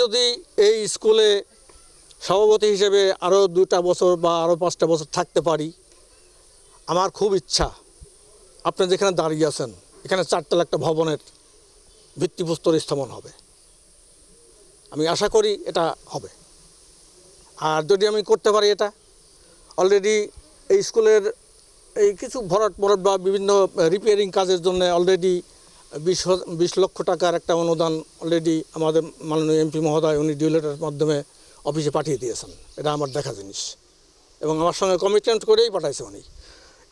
যদি এই স্কুলে সভাপতি হিসেবে আরও দুটা বছর বা আরও পাঁচটা বছর থাকতে পারি, আমার খুব ইচ্ছা। আপনি যেখানে দাঁড়িয়ে আছেন, এখানে চারতলা একটা ভবনের ভিত্তিপ্রস্তর স্থাপন হবে। আমি আশা করি এটা হবে। আর যদি আমি করতে পারি এটা অলরেডি এই স্কুলের এই কিছু ভরাট ভরাট বা বিভিন্ন রিপেয়ারিং কাজের জন্য অলরেডি বিশ বিশ লক্ষ টাকার একটা অনুদান অলরেডি আমাদের মাননীয় এমপি মহোদয়, উনি ডিউলেটার মাধ্যমে অফিসে পাঠিয়ে দিয়েছেন। এটা আমার দেখা জিনিস। এবং আমার সঙ্গে কমিটমেন্ট করেই পাঠাইছে উনি।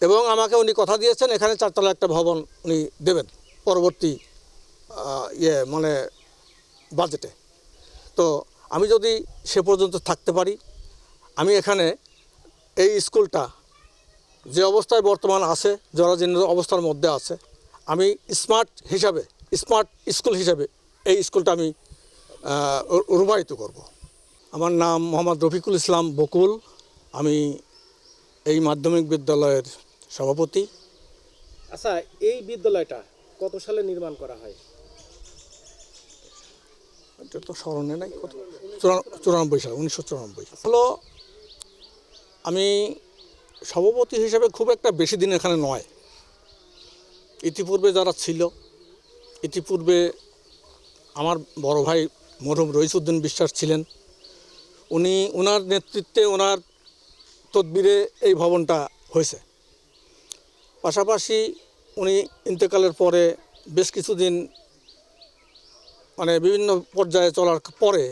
এবং আমাকে উনি কথা দিয়েছেন, এখানে চারতলা একটা ভবন উনি দেবেন পরবর্তী ইয়ে মানে বাজেটে তো আমি যদি সে পর্যন্ত থাকতে পারি, আমি এখানে এই স্কুলটা যে অবস্থায় বর্তমান আছে, জরাজীর্ণ অবস্থার মধ্যে আছে আমি স্মার্ট হিসাবে স্মার্ট স্কুল হিসাবে এই স্কুলটা আমি রূপায়িত করব। আমার নাম মোহাম্মদ রফিকুল ইসলাম বকুল। আমি এই মাধ্যমিক বিদ্যালয়ের সভাপতি। আচ্ছা এই বিদ্যালয়টা কত সালে নির্মাণ করা হয়? এটা তো স্মরণে নাই কত? চুরান- চুরানব্বই সাল উনিশশো চুরানব্বই হলো আমি সভাপতি হিসেবে খুব একটা বেশি দিন এখানে নয়। ইতিপূর্বে যারা ছিল, ইতিপূর্বে আমার বড় ভাই মরহুম রইসুদ্দিন বিশ্বাস ছিলেন। উনি ওনার নেতৃত্বে ওনার তদবিরে এই ভবনটা হয়েছে। পাশাপাশি উনি ইন্তেকালের পরে বেশ কিছুদিন মানে বিভিন্ন পর্যায়ে চলার পরে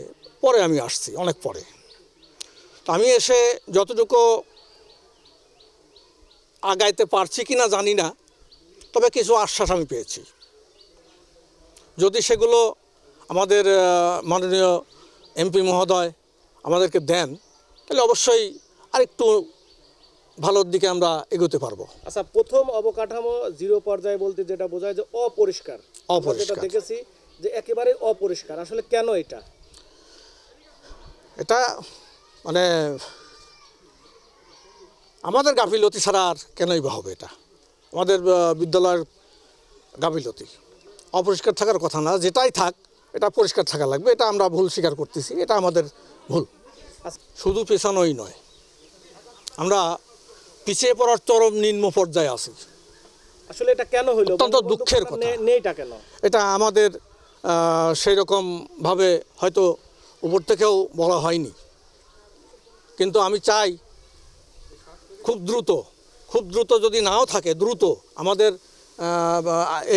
পরে আমি আসছি, অনেক পরে। আমি এসে যতটুকু আগাইতে পারছি কি না জানি না তবে কিছু আশ্বাস আমি পেয়েছি। যদি সেগুলো আমাদের মাননীয় এমপি মহোদয় আমাদেরকে দেন তাহলে অবশ্যই আরেকটু ভালোর দিকে আমরা এগোতে পারব। আচ্ছা প্রথম অবকাঠামো জিরো পর্যায়ে বলতে যেটা বোঝায় যে অপরিষ্কার। অপরিষ্কার। দেখেছি যে একেবারে অপরিষ্কার। আসলে কেন এটা? এটা মানে আমাদের গাফিলতি ছাড়া আর কেনই বা হবে এটা? আমাদের বিদ্যালয়ের গাফিলতি। অপরিষ্কার থাকার কথা না যেটাই থাক এটা পরিষ্কার থাকা লাগবে এটা আমরা ভুল স্বীকার করতেছি এটা আমাদের ভুল। শুধু পেছানোই নয় আমরা পিছিয়ে পড়ার চরম নিম্ন পর্যায়ে আছি। আসলে এটা কেন হইল অত্যন্ত দুঃখের কথা। নেইটা কেন? এটা আমাদের সেই রকমভাবে হয়তো উপর থেকেও বলা হয়নি। কিন্তু আমি চাই খুব দ্রুত খুব দ্রুত যদি নাও থাকে দ্রুত আমাদের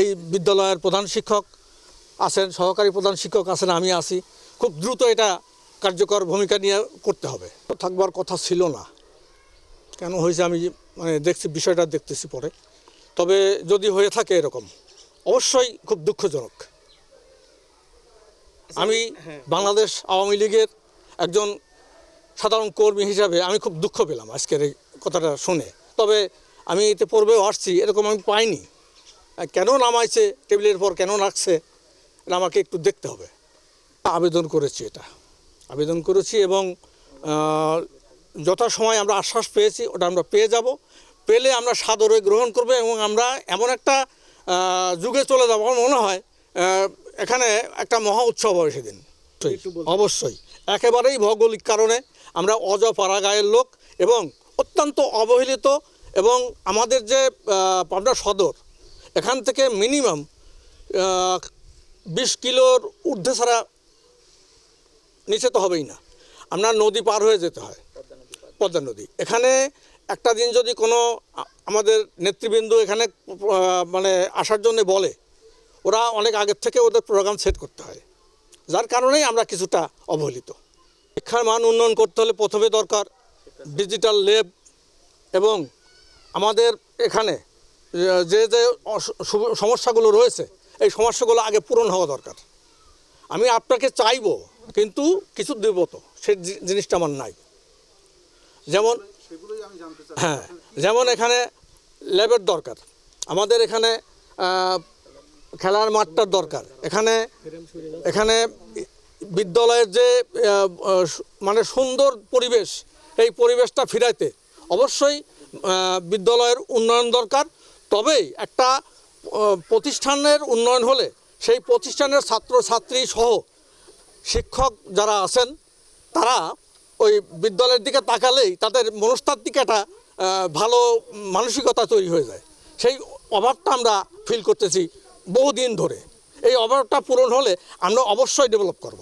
এই বিদ্যালয়ের প্রধান শিক্ষক আছেন সহকারী প্রধান শিক্ষক আছেন আমি আছি খুব দ্রুত এটা কার্যকর ভূমিকা নিয়ে করতে হবে। থাকবার কথা ছিল না। কেন হয়েছে আমি মানে দেখছি বিষয়টা দেখতেছি পরে। তবে যদি হয়ে থাকে এরকম অবশ্যই খুব দুঃখজনক। আমি হ্যাঁ। বাংলাদেশ আওয়ামী লীগের একজন সাধারণ কর্মী হিসাবে আমি খুব দুঃখ পেলাম আজকের এই কথাটা শুনে। তবে আমি এতে পূর্বেও আসছি এরকম আমি পাইনি। কেন নামাইছে টেবিলের পর কেন রাখছে এটা আমাকে একটু দেখতে হবে। আবেদন করেছি এটা। আবেদন করেছি এবং যথাসময় আমরা আশ্বাস পেয়েছি ওটা আমরা পেয়ে যাব। পেলে আমরা সাদরে গ্রহণ করব এবং আমরা এমন একটা যুগে চলে যাব আমার মনে হয় এখানে একটা মহা উৎসব হবে সেদিন? অবশ্যই। একেবারেই ভৌগোলিক কারণে আমরা অজপাড়া গায়ের লোক এবং অত্যন্ত অবহেলিত এবং আমাদের যে পাবনা সদর, এখান থেকে মিনিমাম বিশ কিলোর ঊর্ধ্বে ছাড়া নিচে তো হবেই না। আপনার নদী পার হয়ে যেতে হয়। পদ্মা নদী। এখানে একটা দিন যদি কোনো আমাদের নেতৃবৃন্দ এখানে মানে আসার জন্য বলে, ওরা অনেক আগের থেকে ওদের প্রোগ্রাম সেট করতে হয়। যার কারণেই আমরা কিছুটা অবহেলিত। শিক্ষার মান উন্নয়ন করতে হলে প্রথমে দরকার ডিজিটাল ল্যাব এবং আমাদের এখানে, যে- যে সমস্যাগুলো রয়েছে, এই সমস্যাগুলো আগে পূরণ হওয়া দরকার। আমি আপনাকে চাইব, কিন্তু কিছু দেব তো, সে জিনিসটা আমার নাই। যেমন হ্যাঁ যেমন এখানে ল্যাবের দরকার। আমাদের এখানে খেলার মাঠটার দরকার। এখানে এখানে বিদ্যালয়ের যে মানে সুন্দর পরিবেশ এই পরিবেশটা ফিরাইতে। অবশ্যই বিদ্যালয়ের উন্নয়ন দরকার, তবেই একটা প্রতিষ্ঠানের উন্নয়ন হলে সেই প্রতিষ্ঠানের ছাত্র, ছাত্রী সহ শিক্ষক যারা আছেন, তারা ওই বিদ্যালয়ের দিকে তাকালেই তাদের মনস্তাত্ত্বিক একটা ভালো মানসিকতা তৈরি হয়ে যায়। সেই অভাবটা আমরা ফিল করতেছি বহুদিন ধরে। এই অভাবটা পূরণ হলে আমরা অবশ্যই ডেভেলপ করব।